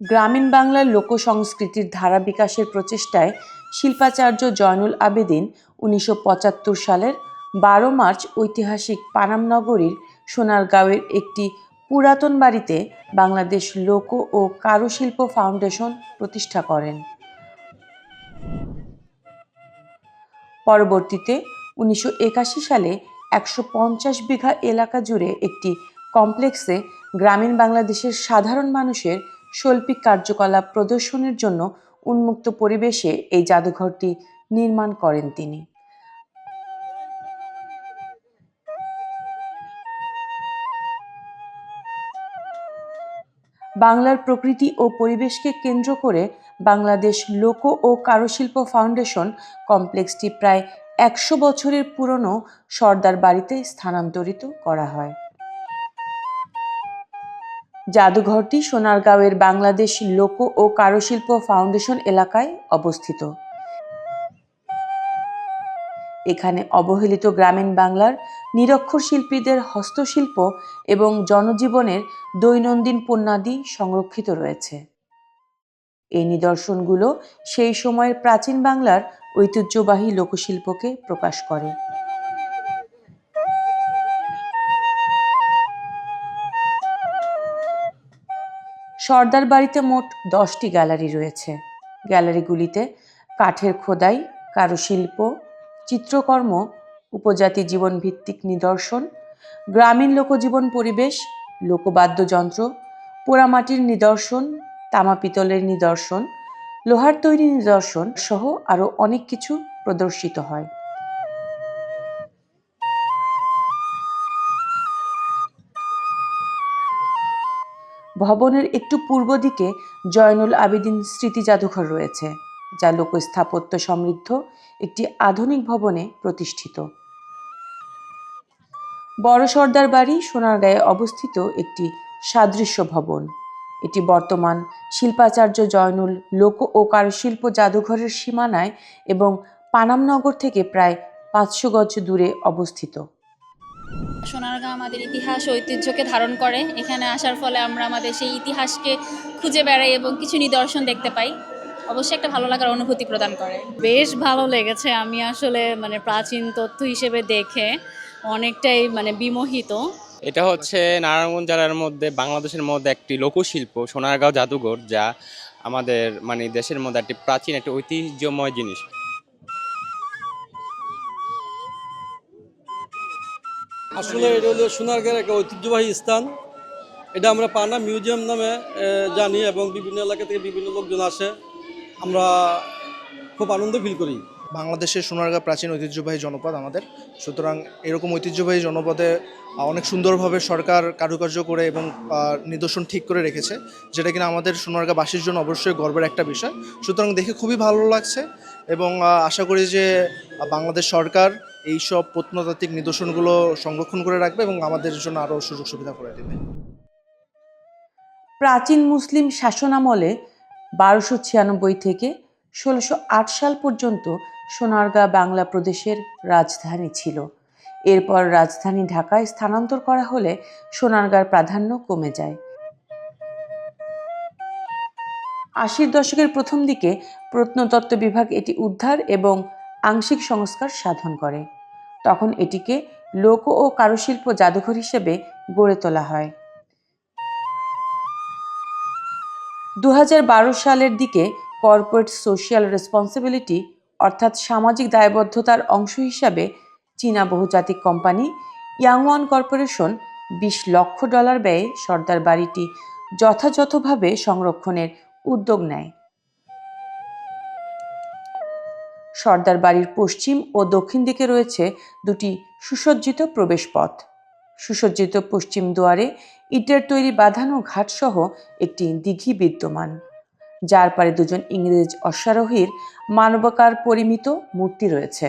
গ্রামীণ বাংলার লোকসংস্কৃতির ধারা বিকাশের প্রচেষ্টায় শিল্পাচার্য জয়নুল আবেদিন উনিশশো পঁচাত্তর সালের বারো মার্চ ঐতিহাসিক পানাম নগরীর সোনারগাঁওয়ের একটি পুরাতন বাড়িতে বাংলাদেশ লোক ও কারুশিল্প ফাউন্ডেশন প্রতিষ্ঠা করেন। পরবর্তীতে উনিশশো একাশি সালে একশো পঞ্চাশ বিঘা এলাকা জুড়ে একটি কমপ্লেক্সে গ্রামীণ বাংলাদেশের সাধারণ মানুষের শৈল্পিক কার্যকলাপ প্রদর্শনের জন্য উন্মুক্ত পরিবেশে এই জাদুঘরটি নির্মাণ করেন তিনি। বাংলার প্রকৃতি ও পরিবেশকে কেন্দ্র করে বাংলাদেশ লোক ও কারুশিল্প ফাউন্ডেশন কমপ্লেক্সটি প্রায় একশো বছরের পুরনো সর্দার বাড়িতে স্থানান্তরিত করা হয়। জাদুঘরটি সোনারগাঁওয়ের বাংলাদেশ লোক ও কারুশিল্প ফাউন্ডেশন এলাকায় অবস্থিত। এখানে অবহেলিত গ্রামীণ বাংলার নিরক্ষর শিল্পীদের হস্তশিল্প এবং জনজীবনের দৈনন্দিন পণ্যাদি সংরক্ষিত রয়েছে। এই নিদর্শনগুলো সেই সময়ের প্রাচীন বাংলার ঐতিহ্যবাহী লোকশিল্পকে প্রকাশ করে। সর্দার বাড়িতে মোট দশটি গ্যালারি রয়েছে। গ্যালারিগুলিতে কাঠের খোদাই, কারুশিল্প, চিত্রকর্ম, উপজাতি জীবনভিত্তিক নিদর্শন, গ্রামীণ লোকজীবন পরিবেশ লোকবাদ্যযন্ত্র পোড়ামাটির নিদর্শন, তামা পিতলের নিদর্শন, লোহার তৈরি নিদর্শন সহ আরও অনেক কিছু প্রদর্শিত হয়। ভবনের একটু পূর্ব দিকে জয়নুল আবেদিন স্মৃতি জাদুঘর রয়েছে, যা লোকস্থাপত্য সমৃদ্ধ একটি আধুনিক ভবনে প্রতিষ্ঠিত। বড় সর্দার বাড়ি সোনারগাঁয়ে অবস্থিত একটি সাদৃশ্য ভবন। এটি বর্তমান শিল্পাচার্য জয়নুল লোক ও কারুশিল্প জাদুঘরের সীমানায় এবং পানামনগর থেকে প্রায় পাঁচশো গজ দূরে অবস্থিত। সোনারগাঁও আমাদের ইতিহাস ঐতিহ্যকে ধারণ করে। এখানে আসার ফলে আমরা আমাদের সেই ইতিহাসকে খুঁজে বেড়াই এবং কিছু নিদর্শন দেখতে পাই। অবশ্যই একটা ভালো লাগার অনুভূতি প্রদান করে। বেশ ভালো লেগেছে। আমি আসলে মানে প্রাচীন তথ্য হিসেবে দেখে অনেকটাই মানে বিমোহিত। এটা হচ্ছে নারায়ণগঞ্জ জেলার মধ্যে বাংলাদেশের মধ্যে একটি লোকশিল্প সোনারগাঁও জাদুঘর যা আমাদের মানে দেশের মধ্যে একটি প্রাচীন একটি ঐতিহ্যময় জিনিস। আসলে এটা হলো সোনারগাঁয়ের একটা ঐতিহ্যবাহী স্থান। এটা আমরা পানা মিউজিয়াম নামে জানি এবং বিভিন্ন এলাকা থেকে বিভিন্ন লোকজন আসে। আমরা খুব আনন্দ ফিল করি। বাংলাদেশের সোনারগাঁ প্রাচীন ঐতিহ্যবাহী জনপদ আমাদের। সুতরাং এরকম ঐতিহ্যবাহী জনপদে অনেক সুন্দরভাবে সরকার কারুকার্য করে এবং নিদর্শন ঠিক করে রেখেছে, যেটা কিনা আমাদের সোনারগাঁবাসীর জন্য অবশ্যই গর্বের একটা বিষয়। সুতরাং দেখে খুবই ভালো লাগছে এবং আশা করি যে বাংলাদেশ সরকার এই সব প্রত্নতাত্ত্বিক নিদর্শনগুলো সংরক্ষণ করে রাখবে এবং আমাদের জন্য আরও সুযোগ সুবিধা করে দেবে। প্রাচীন মুসলিম শাসনামলে বারোশো ছিয়ানব্বই থেকে ষোলোশো সাল পর্যন্ত সোনারগাঁ বাংলা প্রদেশের রাজধানী ছিল। এরপর রাজধানী ঢাকায় স্থানান্তর করা হলে সোনারগাঁর প্রাধান্য কমে যায়। আশির দশকের প্রথম দিকে প্রত্নতত্ত্ব বিভাগ এটি উদ্ধার এবং আংশিক সংস্কার সাধন করে। তখন এটিকে লোক ও কারুশিল্প জাদুঘর হিসেবে গড়ে তোলা হয়। দু হাজার বারো সালের দিকে কর্পোরেট সোশিয়াল রেসপন্সিবিলিটি অর্থাৎ সামাজিক দায়বদ্ধতার অংশ হিসাবে চীনা বহুজাতিক কোম্পানি ইয়াংওয়ান কর্পোরেশন বিশ লক্ষ ডলার ব্যয়ে সর্দার বাড়িটি যথাযথভাবে সংরক্ষণের উদ্যোগ নেয়। সর্দার বাড়ির পশ্চিম ও দক্ষিণ দিকে রয়েছে দুটি সুসজ্জিত প্রবেশপথ। সুসজ্জিত পশ্চিম দুয়ারে ইটের তৈরি বাঁধানো ঘাটসহ একটি দিঘি বিদ্যমান। যার পারে দুজন ইংরেজ অশ্বারোহীর মানবাকার পরিমিত মূর্তি রয়েছে।